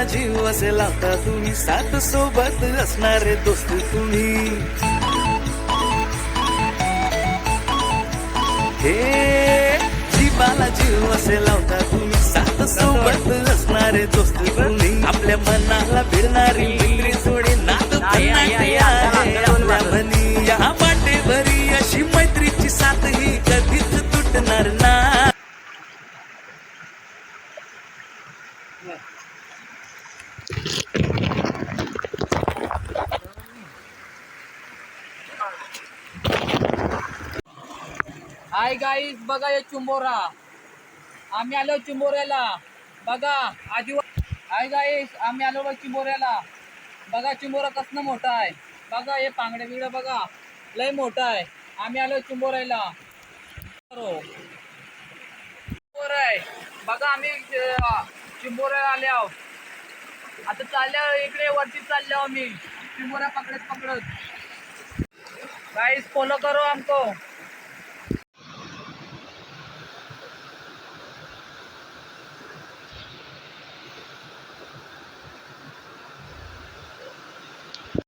असे लावता तुम्ही. साथ सोबत असणारे दोस्त तुम्ही. हे जीवाला जीव असे लावता तुम्ही. साथ सोबत असणारे दोस्त तुम्ही. आपल्या मनाला दोन आपल्या वाजत. मनी या वाटेवरी अशी मैत्रीची साथ ही कधीच तुटणार ना हाय गाईस बघा हे चुंबोरा. आम्ही आलो चिंबोऱ्याला. बघा आधी हाय गाईस आम्ही आलो बघ चिंबोऱ्याला. बघा चिंबोरा कसनं मोठा आहे. बघा हे पांगडे बिगडे बघा. लय मोठा आहे. आम्ही आलो चिंबोऱ्याला. हो. चिंबोर आहे. बघा आम्ही चिंबोऱ्याला आले आहोत. आता चालल्या इकडे वरती चालले आम्ही. मी पकडत पकडत. गाईस फॉलो करो आमको.